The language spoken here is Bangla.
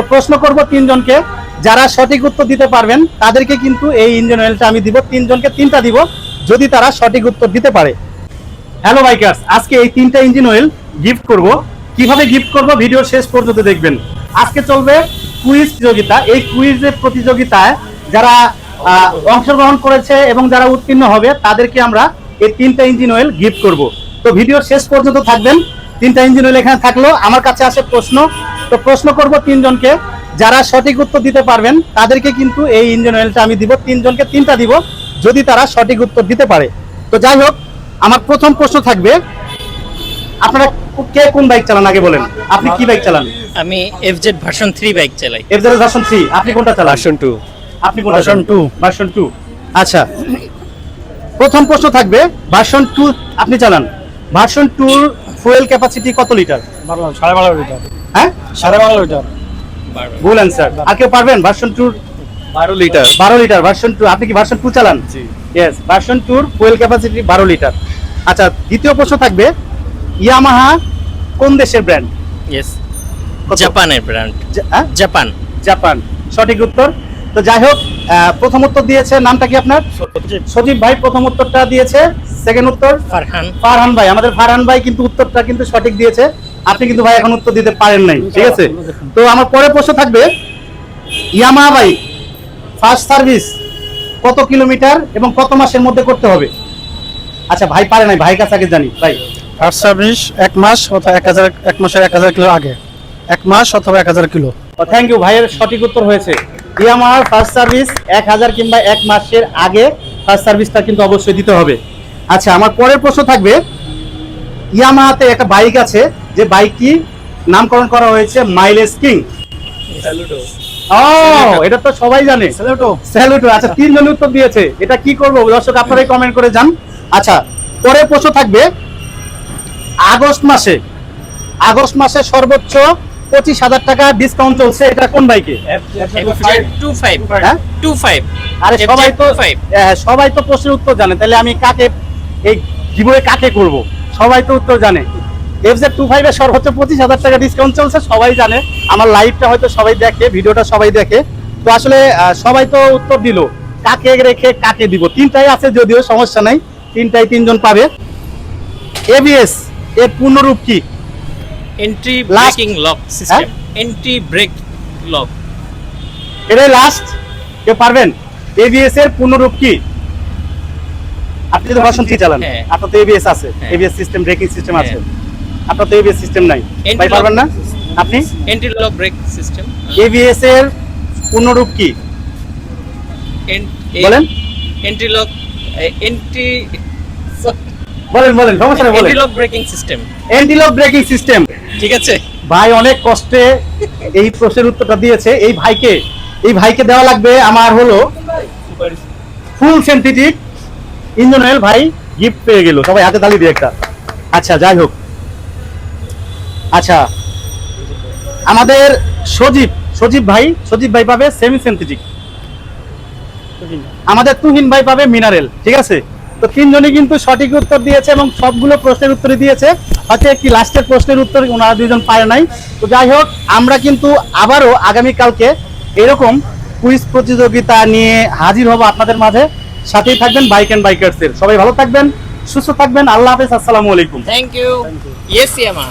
তো প্রশ্ন করব তিনজনকে, যারা সঠিক উত্তর দিতে পারবেন, তাদেরকে কিন্তু এই ইঞ্জিন অয়েলটা আমি দিব, তিনজনকে তিনটা দিব, যদি তারা সঠিক উত্তর দিতে পারে। হ্যালো বাইকার্স আজকে এই তিনটা ইঞ্জিন অয়েল গিফট করব। কীভাবে গিফট করব ভিডিও শেষ পর্যন্ত দেখবেন। আজকে চলবে কুইজ প্রতিযোগিতা। এই কুইজের প্রতিযোগিতায় যারা অংশগ্রহণ করেছে এবং যারা উত্তীর্ণ হবে, তাদেরকে আমরা এই তিনটা ইঞ্জিন অয়েল গিফট করব। তো ভিডিও শেষ পর্যন্ত থাকবেন। তিনটা ইঞ্জিন অয়েল এখানে থাকল। আমার কাছে আসে প্রশ্ন তো প্রশ্ন করব তিনজনকে। যারা সঠিক উত্তর দিতে পারবেন তাদেরকে কিন্তু এই ইঞ্জিন অয়েলটা আমি দিব। তিনজনকে তিনটা দিব যদি তারা সঠিক উত্তর দিতে পারে। তো যাই হোক আমার প্রথম প্রশ্ন থাকবে আপনারা কে কোন বাইক চালান আগে বলেন? আপনি কি বাইক চালান? আমি এফজেড ভার্সন থ্রি বাইক চালাই। এফজেড ভার্সন 3 আপনি কোনটা চালান? ভার্সন টু আপনি কোনটা Version চালান? ভার্সন 2 আচ্ছা প্রথম প্রশ্ন থাকবে ভার্সন 2 আপনি চালান। ভার্সন 2 এর ফুয়েল ক্যাপাসিটি কত লিটার সাড়ে বারো লিটার। হ্যাঁ? সাড়ে বারো লিটার। ভুল অ্যান্সার আর কেউ পারবেন? ভার্সন 2 বারো লিটার। 12 লিটার ভার্সন 2 আপনি কি ভার্সন 2 চালান? Yes version 2 fuel capacity 12 litre. আচ্ছা দ্বিতীয় প্রশ্ন থাকবে ইয়ামাহা কোন দেশের ব্র্যান্ড ইয়েস জাপানের ব্র্যান্ড হ্যাঁ? জাপান জাপান সঠিক উত্তর? তো যাই হোক আহ, প্রথম উত্তর দিয়েছে নামটা কি আপনার? সজীব ভাই প্রথম উত্তরটা দিয়েছে সেকেন্ড উত্তর? ফারহান। ফারহান ভাই। আমাদের ফারহান ভাই কিন্তু উত্তরটা কিন্তু সঠিক দিয়েছে। আপনি কিন্তু ভাই এখন উত্তর দিতে পারেন নাই ঠিক আছে? তো আমার পরের প্রশ্ন থাকবে ইয়ামা ভাই ফার্স্ট সার্ভিস কত কিলোমিটার এবং কত মাসের মধ্যে করতে হবে? আচ্ছা ভাই পারে নাই ভাই কাছে আগে জানি ভাই। ফার্স্ট সার্ভিস এক মাস অথবা এক হাজার এক মাসের এক হাজার কিলো আগে। এক মাস অথবা এক হাজার কিলো। থ্যাংক ইউ ভাইয়ের সঠিক উত্তর হয়েছে। ইয়ামাহার ফার্স্ট সার্ভিস এক হাজার কিংবা এক মাসের আগে ফার্স্ট সার্ভিসটা কিন্তু অবশ্যই দিতে হবে। আচ্ছা আমার পরের প্রশ্ন থাকবে ইয়ামাহাতে একটা বাইক আছে যে বাইকটি নামকরণ করা হয়েছে মাইলেজ কিং। ও এটা তো সবাই জানে। স্যালুটো। স্যালুট আচ্ছা তিনজন উত্তর দিয়েছে। এটা কি করব? দর্শক আপনারাই কমেন্ট করে যান। আচ্ছা পরের প্রশ্ন থাকবে আগস্ট মাসে আগস্ট মাসে সর্বোচ্চ পঁচিশ হাজার টাকা ডিসকাউন্ট চলছে এটা কোন বাইকে? টু ফাইভ হ্যাঁ? টু ফাইভ আরে সবাই তো ফাইভ হ্যাঁ, সবাই তো প্রশ্নের উত্তর জানে। তাহলে আমি কাকে এই জীবনে কাকে করব? সবাই তো উত্তর জানে। এফজেড টু ফাইভে সর্বোচ্চ পঁচিশ হাজার টাকা ডিসকাউন্ট চলছে সবাই জানে। আমার লাইভটা হয়তো সবাই দেখে ভিডিওটা সবাই দেখে। তো আসলে সবাই তো উত্তর দিল কাকে রেখে কাকে দিব? তিনটাই আছে যদিও সমস্যা নাই। তিনটাই তিনজন পাবে। এবিএস এর পূর্ণরূপ কি? Entry braking lock system entry brake lock এটাই লাস্ট কেউ পারবেন? এবিএস এর পূর্ণরূপ কি? আপনি তো ভাষণ কি চালান। হ্যাঁ। আপনার তো এবিএস আছে। এবিএস সিস্টেম ব্রেকিং সিস্টেম আছে। আপনার তো এবিএস সিস্টেম নাই। ভাই পারবেন না? আপনি? Entry lock brake system ABS এর পূর্ণরূপ কি? বলেন। এন্ট্রি লক এন্ট্রি বলেন বলেন সমস্যা নেই বলেন। Entry lock braking system antilock braking system ঠিক আছে? ভাই অনেক কষ্টে এই প্রশ্নের উত্তরটা দিয়েছে। এই ভাইকে এই ভাইকে দেওয়া লাগবে আমার হলো ফুল সেন্সিটিভ ইঞ্জিন অয়েল ভাই গিফট পেয়ে গেল। সবাই হাতে তালি দিয়ে একটা। আচ্ছা যাই হোক। আচ্ছা আমাদের সজীব সজীব ভাই সজীব ভাই পাবে সেমি সেন্থেটিক আমাদের তুহিন ভাই পাবে মিনারেল ঠিক আছে? তো তিনজনই কিন্তু সঠিক উত্তর দিয়েছে এবং সবগুলো প্রশ্নের উত্তরই দিয়েছে। হয়তো একটি লাস্টের প্রশ্নের উত্তর ওনারা দুইজন পায় নাই। তো যাই হোক, আমরা কিন্তু আবারও আগামী কালকে এরকম কুইজ প্রতিযোগিতা নিয়ে হাজির হব আপনাদের মাঝে। সাথেই থাকবেন বাইক এন্ড বাইকার্সের সবাই ভালো থাকবেন, সুস্থ থাকবেন। আল্লাহ হাফেজ, আসসালামু আলাইকুম। Thank you yes Yama